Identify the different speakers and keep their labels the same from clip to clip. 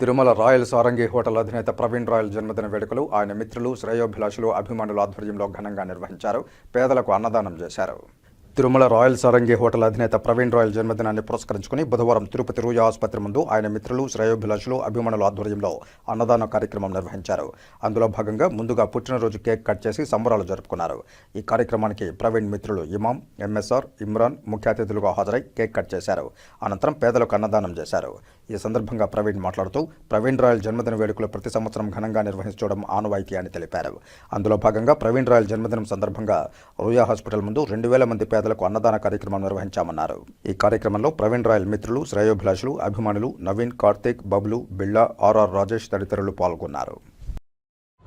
Speaker 1: Tirumala royal Sarangi hotel అధినేత Praveen royal జన్మదిన వేడుకలు ఆయన మిత్రులు శ్రేయోభిలాషులు అభిమానుల ఆధ్వర్యంలో ఘనంగా నిర్వహించారు. పేదలకు అన్నదానం చేశారు. తిరుమల రాయల్ సారంగి హోటల్ అధినేత ప్రవీణ్ రాయల్ జన్మదినాన్ని పురస్కరించుకుని బుధవారం తిరుపతి రూయ ఆసుపత్రి ముందు ఆయన మిత్రులు శ్రేయోభిలాషులు అభిమానుల ఆధ్వర్యంలో అన్నదాన కార్యక్రమం నిర్వహించారు. అందులో భాగంగా ముందుగా పుట్టినరోజు కేక్ కట్ చేసి సంబరాలు జరుపుకున్నారు. ఈ కార్యక్రమానికి ప్రవీణ్ మిత్రులు ఇమాం ఎంఎస్ఆర్ ఇమ్రాన్ ముఖ్య అతిథులుగా హాజరై కేక్ కట్ చేశారు. అనంతరం పేదలకు అన్నదానం చేశారు. ఈ సందర్భంగా ప్రవీణ్ మాట్లాడుతూ ప్రవీణ్ రాయల్ జన్మదిన వేడుకలు ప్రతి సంవత్సరం ఘనంగా నిర్వహించడం ఆనవాయితీ అని తెలిపారు. అందులో భాగంగా ప్రవీణ్ రాయల్ జన్మదినం సందర్భంగా రూయా హాస్పిటల్ ముందు రెండు వేల మంది పేదలకు అన్నదాన కార్యక్రమం నిర్వహించామన్నారు. ఈ కార్యక్రమంలో ప్రవీణ్ రాయల్ మిత్రులు శ్రేయోభిలాషులు అభిమానులు నవీన్ కార్తీక్ బబ్లు బిళ్ళ ఆర్ఆర్ రాజేష్ తదితరులు పాల్గొన్నారు.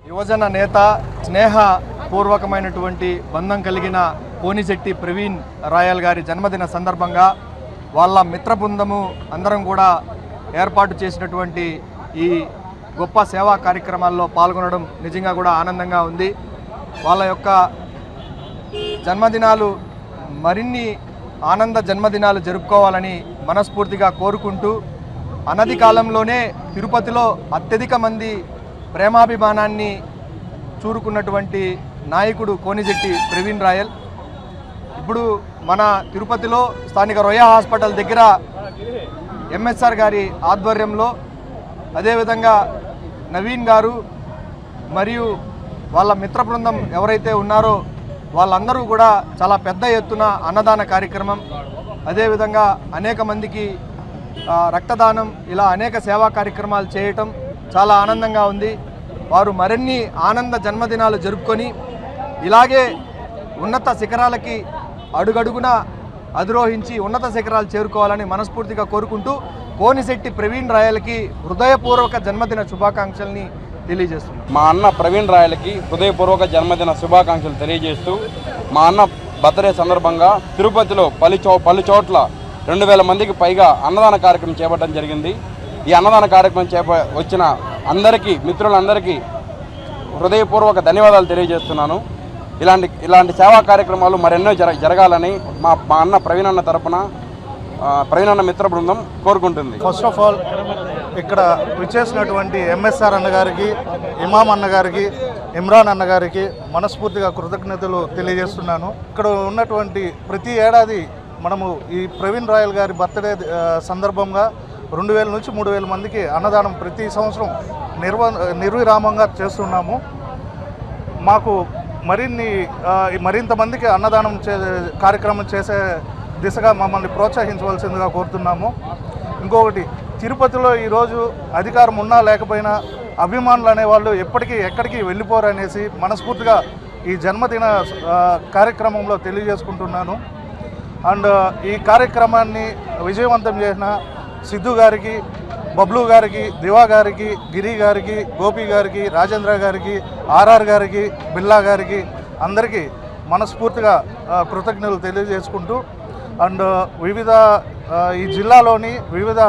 Speaker 2: యువజన నేత స్నేహ పూర్వకమైనటువంటి బంధం కలిగిన కోనిశెట్టి ప్రవీణ్ రాయల్ గారి జన్మదిన సందర్భంగా వాళ్ళ మిత్ర బృందము అందరం కూడా ఏర్పాటు చేసినటువంటి ఈ గొప్ప సేవా కార్యక్రమాల్లో పాల్గొనడం నిజంగా కూడా ఆనందంగా ఉంది. వాళ్ళ యొక్క జన్మదినాలు మరిన్ని ఆనంద జన్మదినాలు జరుపుకోవాలని మనస్ఫూర్తిగా కోరుకుంటూ అనది కాలంలోనే తిరుపతిలో అత్యధిక మంది ప్రేమాభిమానాన్ని చూరుకున్నటువంటి నాయకుడు కోనిజెట్టి ప్రవీణ్ రాయల్. ఇప్పుడు మన తిరుపతిలో స్థానిక రొయ్య హాస్పిటల్ దగ్గర ఎంఎస్ఆర్ గారి ఆధ్వర్యంలో అదేవిధంగా నవీన్ గారు మరియు వాళ్ళ మిత్ర బృందం ఎవరైతే ఉన్నారో వాళ్ళందరూ కూడా చాలా పెద్ద ఎత్తున అన్నదాన కార్యక్రమం అదేవిధంగా అనేక మందికి రక్తదానం ఇలా అనేక సేవా కార్యక్రమాలు చేయటం చాలా ఆనందంగా ఉంది. వారు మరిన్ని ఆనంద జన్మదినాలు జరుపుకొని ఇలాగే ఉన్నత శిఖరాలకి అడుగడుగున అధిరోహించి ఉన్నత శిఖరాలు చేరుకోవాలని మనస్ఫూర్తిగా కోరుకుంటూ కోనిశెట్టి ప్రవీణ్ రాయలకి హృదయపూర్వక జన్మదిన శుభాకాంక్షల్ని తెలియజేస్తున్నాను
Speaker 3: మా అన్న ప్రవీణ్ రాయలకి హృదయపూర్వక జన్మదిన శుభాకాంక్షలు తెలియజేస్తూ మా అన్న బర్త్డే సందర్భంగా తిరుపతిలో పలు చో పలు చోట్ల రెండు వేల మందికి పైగా అన్నదాన కార్యక్రమం చేపట్టడం జరిగింది. ఈ అన్నదాన కార్యక్రమం చేప వచ్చిన అందరికీ మిత్రులందరికీ హృదయపూర్వక ధన్యవాదాలు తెలియజేస్తున్నాను. ఇలాంటి ఇలాంటి సేవా కార్యక్రమాలు మరెన్నో జర జరగాలని మా మా అన్న ప్రవీణ్ అన్న తరపున ప్రవీణ్ అన్న మిత్ర బృందం కోరుకుంటుంది.
Speaker 4: ఫస్ట్ ఆఫ్ ఆల్ ఇక్కడ విచ్చేసినటువంటి ఎంఎస్ఆర్ అన్నగారికి ఇమాం అన్నగారికి ఇమ్రాన్ అన్నగారికి మనస్ఫూర్తిగా కృతజ్ఞతలు తెలియజేస్తున్నాను. ఇక్కడ ఉన్నటువంటి ప్రతి ఏడాది మనము ఈ ప్రవీణ్ రాయల్ గారి బర్త్డే సందర్భంగా రెండు వేల నుంచి మూడు వేల మందికి అన్నదానం ప్రతి సంవత్సరం నిర్వ నిర్విరామంగా చేస్తున్నాము. మాకు మరిన్ని మరింత మందికి అన్నదానం చే కార్యక్రమం చేసే దిశగా మమ్మల్ని ప్రోత్సహించవలసిందిగా కోరుతున్నాము. ఇంకొకటి తిరుపతిలో ఈరోజు అధికారం ఉన్నా లేకపోయినా అభిమానులు అనేవాళ్ళు ఎప్పటికీ ఎక్కడికి వెళ్ళిపోరు అనేసి మనస్ఫూర్తిగా ఈ జన్మదిన కార్యక్రమంలో తెలియజేసుకుంటున్నాను. అండ్ ఈ కార్యక్రమాన్ని విజయవంతం చేసిన సిద్ధు గారికి బబ్లు గారికి దివా గారికి గిరి గారికి గోపి గారికి రాజేంద్ర గారికి ఆర్ఆర్ గారికి బిల్లా గారికి అందరికీ మనస్ఫూర్తిగా కృతజ్ఞతలు తెలియజేసుకుంటూ అండ్ వివిధ ఈ జిల్లాలోని వివిధ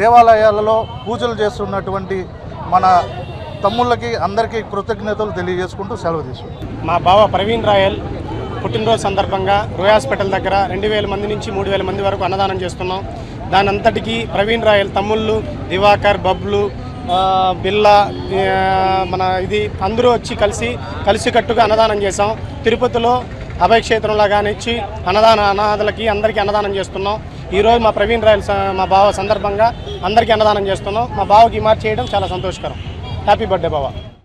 Speaker 4: దేవాలయాలలో పూజలు చేస్తున్నటువంటి మన తమ్ముళ్ళకి అందరికీ కృతజ్ఞతలు తెలియజేసుకుంటూ సెలవు తీసుకుంటాం
Speaker 5: మా బావ ప్రవీణ్ రాయల్ పుట్టినరోజు సందర్భంగా రోయ్ హాస్పిటల్ దగ్గర రెండు వేల మంది నుంచి మూడు వేల మంది వరకు అన్నదానం చేస్తున్నాం. దాని అంతటికీ ప్రవీణ్ రాయల్ తమ్ముళ్ళు దివాకర్ బబ్లు బిల్లా మన ఇది అందరూ వచ్చి కలిసి కలిసికట్టుగా అన్నదానం చేసాం తిరుపతిలో అభయక్షేత్రంలో కానిచ్చి అన్నదాన అనాథలకి అందరికీ అన్నదానం చేస్తున్నాం. ఈరోజు మా ప్రవీణ్ రాయల్ స- మా బావ సందర్భంగా అందరికీ అన్నదానం చేస్తున్నాం. మా బావకి ఈ మార్చి చేయడం చాలా సంతోషకరం. హ్యాపీ బర్త్డే బావ.